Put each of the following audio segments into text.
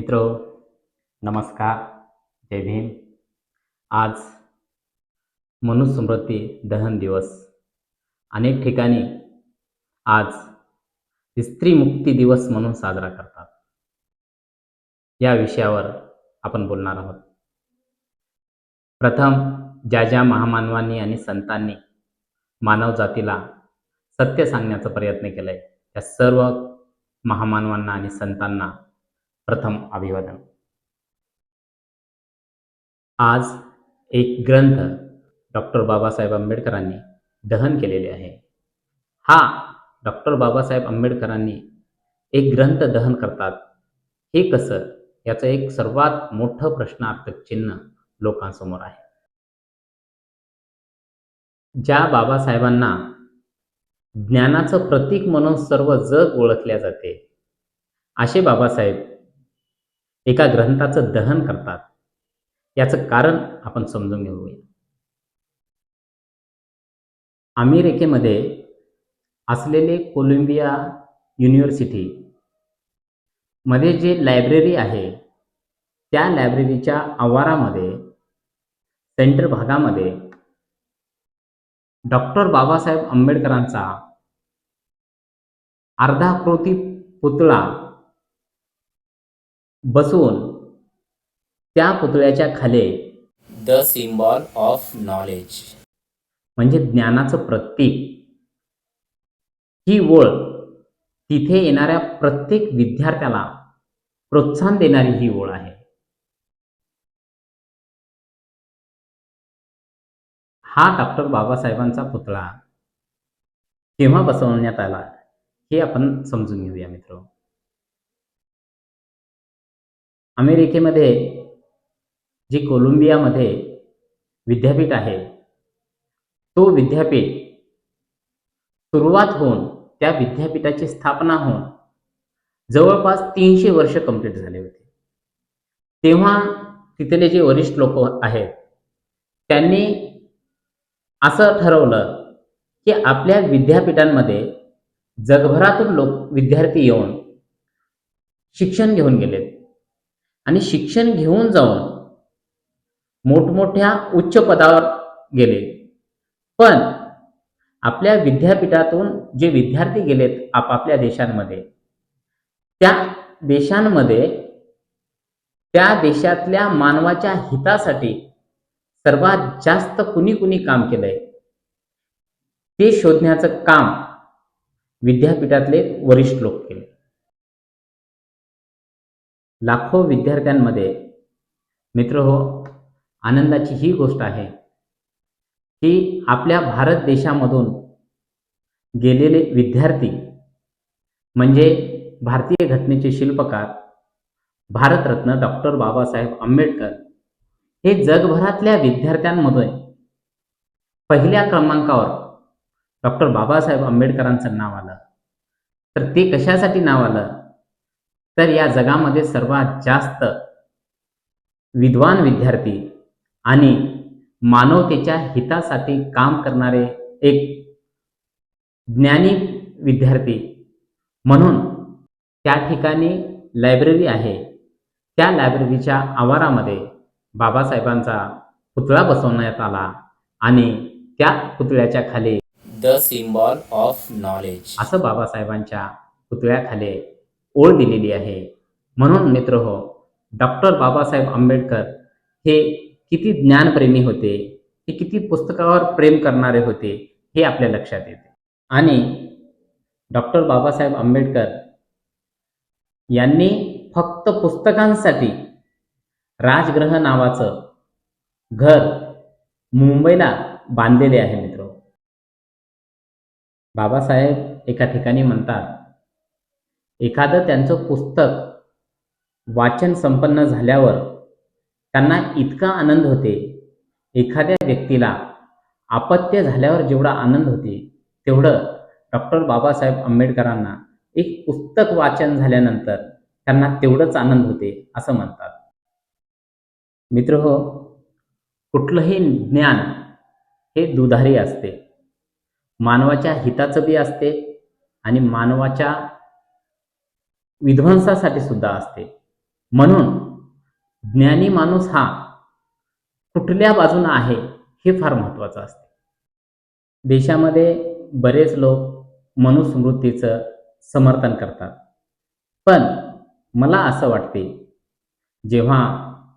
मित्र नमस्कार जय भीम. आज मनुस्मृती दहन दिवस. अनेक ठिकाणी आज स्त्री मुक्ती दिवस म्हणून साजरा करतात. या विषयावर आपण बोलणार आहोत. प्रथम ज्या ज्या महामानवांनी आणि संतांनी मानव जातीला सत्य सांगण्याचा प्रयत्न केलाय त्या सर्व महामानवांना आणि संतांना प्रथम अभिवादन. आज एक ग्रंथ डॉक्टर बाबासाहेब आंबेडकरांनी दहन केलेले आहे. हा डॉक्टर बाबासाहेब आंबेडकरांनी एक ग्रंथ दहन करतात. हे कसं? याचं एक सर्वात मोठं प्रश्नार्थक चिन्ह लोकांसमोर आहे. ज्या बाबासाहेबांना ज्ञानाचं प्रतीक म्हणून सर्व जग ओळखल्या जाते असे बाबासाहेब एका ग्रंथाचं दहन करतात. याचं कारण आपण समजून घेऊया. अमेरिकेमध्ये असलेले कोलंबिया युनिव्हर्सिटी मध्ये जे लायब्ररी आहे त्या लायब्ररीच्या आवारामध्ये सेंटर भागामध्ये डॉक्टर बाबासाहेब आंबेडकरांचा अर्धाकृती पुतळा बसवून त्या पुतळ्याच्या खाली the symbol of knowledge. म्हणजे ज्ञानाचं प्रतीक. ही ओळ तिथे येणाऱ्या प्रत्येक विद्यार्थ्याला प्रोत्साहन देणारी ही ओळ आहे. हा डॉक्टर बाबासाहेबांचा पुतळा केव्हा बसवण्यात आला हे आपण समजून घेऊया मित्र. अमेरिकेमध्ये जे कोलंबियामध्ये विद्यापीठ आहे तो विद्यापीठ सुरुवात होऊन त्या विद्यापीठाची स्थापना होऊन जवळपास तीनशे वर्ष कंप्लीट झाले होते. तेव्हा तिथले जे वरिष्ठ लोक आहेत त्यांनी असं ठरवलं की आपल्या विद्यापीठांमध्ये जगभरातून लोक विद्यार्थी येऊन शिक्षण घेऊन गेलेत. आणि शिक्षण घेऊन जाऊन मोठमोठ्या उच्च पदावर गेले. पण आपल्या विद्यापीठातून जे विद्यार्थी गेलेत आपापल्या देशांमध्ये त्या देशांमध्ये त्या देशातल्या मानवाच्या हितासाठी सर्वात जास्त कुणी कुणी काम केलंय? ते शोधण्याचं काम विद्यापीठातले वरिष्ठ लोक केले. लाखो विद्यार्थ्यांमध्ये मित्र हो आनंदाची ही गोष्ट आहे की आपल्या भारत देशामधून गेलेले विद्यार्थी म्हणजे भारतीय घटनेचे शिल्पकार भारतरत्न डॉक्टर बाबासाहेब आंबेडकर हे जगभरातल्या विद्यार्थ्यांमध्ये पहिल्या क्रमांकावर डॉक्टर बाबासाहेब आंबेडकरांचं नाव आलं. तर ते कशासाठी नाव आलं? तर या जगामध्ये सर्वात जास्त विद्वान विद्यार्थी आणि मानवतेच्या हितासाठी काम करणारे एक ज्ञानी विद्यार्थी म्हणून त्या ठिकाणी लायब्ररी आहे त्या लायब्ररीच्या आवारामध्ये बाबासाहेबांचा पुतळा बसवण्यात आला आणि त्या पुतळ्याच्या खाली The symbol of knowledge. असं बाबासाहेबांच्या पुतळ्याखाली ओळ दिलेली आहे. म्हणून मित्र हो डॉक्टर बाबासाहेब आंबेडकर हे किती ज्ञानप्रेमी होते हे किती पुस्तकावर प्रेम करणारे होते हे आपल्या लक्षात येते. आणि डॉक्टर बाबासाहेब आंबेडकर यांनी फक्त पुस्तकांसाठी राजग्रह नावाचं घर मुंबईला बांधलेले आहे मित्र हो. बाबासाहेब एका ठिकाणी म्हणतात एखादं त्यांचं पुस्तक वाचन संपन्न झाल्यावर त्यांना इतका आनंद होते. एखाद्या व्यक्तीला अपत्य झाल्यावर जेवढा आनंद होते तेवढं डॉक्टर बाबासाहेब आंबेडकरांना एक पुस्तक वाचन झाल्यानंतर त्यांना तेवढंच आनंद होते असं म्हणतात. मित्र हो कुठलंही ज्ञान हे दुधारी असते. मानवाच्या हिताचं बी असते आणि मानवाच्या विध्वंसासाठी सुद्धा असते. म्हणून ज्ञानी माणूस हा कुठल्या बाजूनं आहे हे फार महत्त्वाचं असते. देशामध्ये बरेच लोक मनुस्मृतीचं समर्थन करतात. पण मला असं वाटते जेव्हा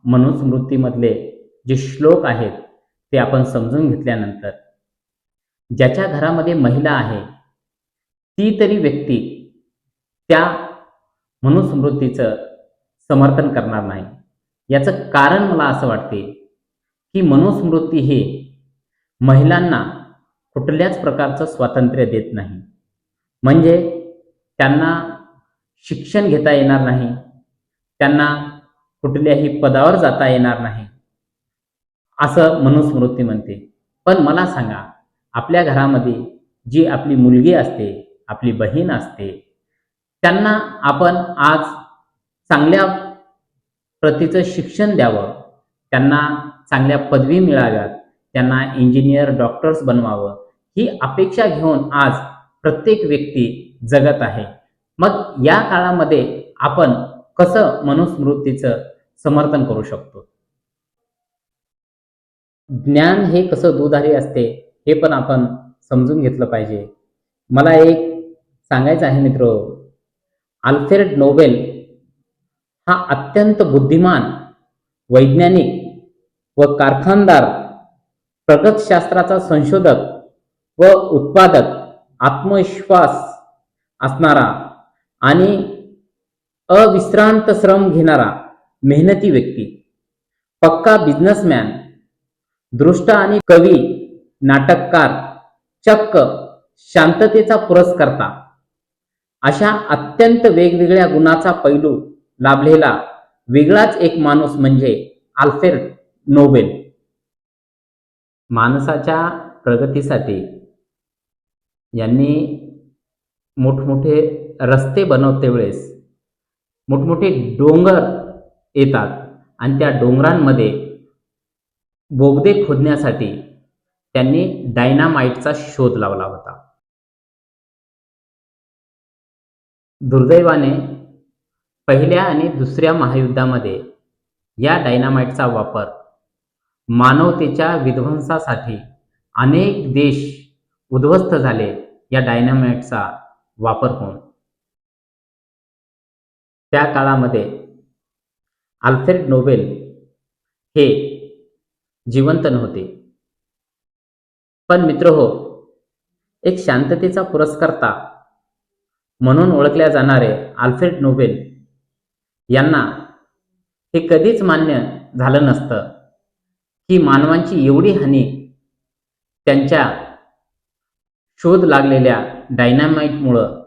मनुस्मृतीमधले जे श्लोक आहेत ते आपण समजून घेतल्यानंतर ज्याच्या घरामध्ये महिला आहे ती तरी व्यक्ती त्या मनुस्मृतीचं समर्थन करणार नाही. याचं कारण मला असं वाटते की मनुस्मृती हे महिलांना कुठल्याच प्रकारचं स्वातंत्र्य देत नाही. म्हणजे त्यांना शिक्षण घेता येणार नाही. त्यांना कुठल्याही पदावर जाता येणार नाही. असं मनुस्मृती म्हणते. पण मला सांगा आपल्या घरामध्ये जी आपली मुलगी असते आपली बहीण असते त्यांना आपण आज चांगल्या प्रतीचं शिक्षण द्यावं. त्यांना चांगल्या पदवी मिळाव्यात. त्यांना इंजिनियर डॉक्टर्स बनवावं. ही अपेक्षा घेऊन आज प्रत्येक व्यक्ती जगत आहे. मग या काळामध्ये आपण कसं मनुस्मृतीचं समर्थन करू शकतो? ज्ञान हे कसं दुधारी असते हे पण आपण समजून घेतलं पाहिजे. मला एक सांगायचं आहे मित्र आल्फ्रेड नोबेल हा अत्यंत बुद्धिमान वैज्ञानिक व कारखानदार प्रगतशास्त्राचा संशोधक व उत्पादक आत्मविश्वास असणारा आणि अविश्रांत श्रम घेणारा मेहनती व्यक्ती पक्का बिझनेसमॅन दृष्ट आणि कवी नाटककार चक्क शांततेचा पुरस्कर्ता. अशा अत्यंत वेगवेगळ्या गुणाचा पैलू लाभलेला वेगळाच एक माणूस म्हणजे आल्फ्रेड नोबेल. माणसाच्या प्रगतीसाठी यांनी मोठमोठे रस्ते बनवते वेळेस मोठमोठे डोंगर येतात आणि त्या डोंगरांमध्ये बोगदे खोदण्यासाठी त्यांनी डायनामाइटचा शोध लावला होता. दुर्दैवाने पहिल्या आणि दुसऱ्या महायुद्धामध्ये या डायनामाइटचा वापर मानवतेच्या विध्वंसासाठी अनेक देश उद्ध्वस्त झाले या डायनामाइटचा वापर होऊन. त्या काळामध्ये आल्फ्रेड नोबेल हे जिवंत नव्हते. पण मित्र हो एक शांततेचा पुरस्कर्ता म्हणून ओळखल्या जाणारे आल्फ्रेड नोबेल यांना हे कधीच मान्य झालं नसतं. की मानवांची एवढी हानी त्यांच्या शोध लागलेल्या डायनामाइटमुळं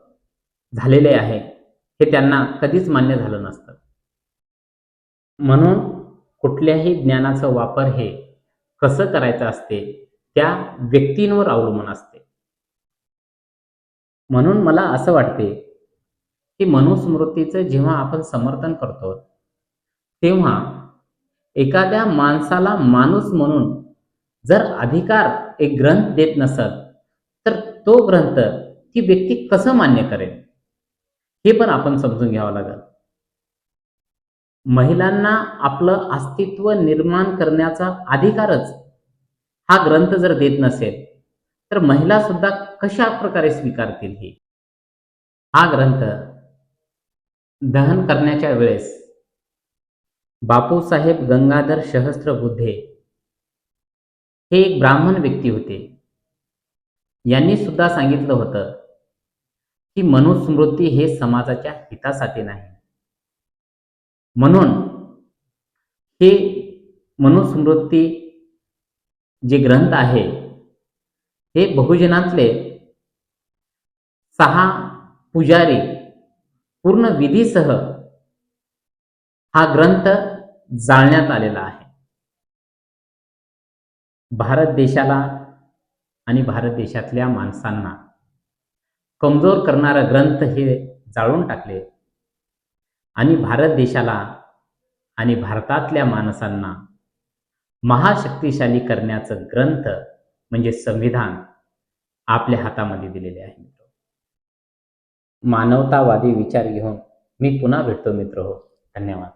झालेले आहे हे त्यांना कधीच मान्य झालं नसतं. म्हणून कुठल्याही ज्ञानाचा वापर हे कसं करायचं असते त्या व्यक्तींवर अवलंबून असते. म्हणून मला असं वाटते की मनुस्मृतीचं जेव्हा आपण समर्थन करतो तेव्हा एखाद्या माणसाला माणूस म्हणून जर अधिकार एक ग्रंथ देत नसत तर तो ग्रंथ ती व्यक्ती कसं मान्य करेल? हे पण आपण समजून घ्यावं लागेल. महिलांना आपलं अस्तित्व निर्माण करण्याचा अधिकारच हा ग्रंथ जर देत नसेल तर महिला सुद्धा कशा प्रकारे स्वीकारतील हे? हा ग्रंथ दहन करण्याच्या वेळेस बापूसाहेब गंगाधर सहस्त्रबुद्धे हे एक ब्राह्मण व्यक्ती होते. यांनी सुद्धा सांगितलं होतं की मनुस्मृती हे समाजाच्या हितासाठी नाही. म्हणून हे मनुस्मृती जे ग्रंथ आहे हे बहुजनातले सहा पुजारी पूर्ण विधीसह हा ग्रंथ जाळण्यात आलेला आहे. भारत देशाला आणि भारत देशातल्या माणसांना कमजोर करणारा ग्रंथ हे जाळून टाकले आणि भारत देशाला आणि भारतातल्या माणसांना महाशक्तिशाली करण्याचं ग्रंथ म्हणजे संविधान आपल्या हातामध्ये दिलेले आहे मित्र. मानवतावादी विचार घेऊन मी पुन्हा भेटतो मित्र हो. धन्यवाद.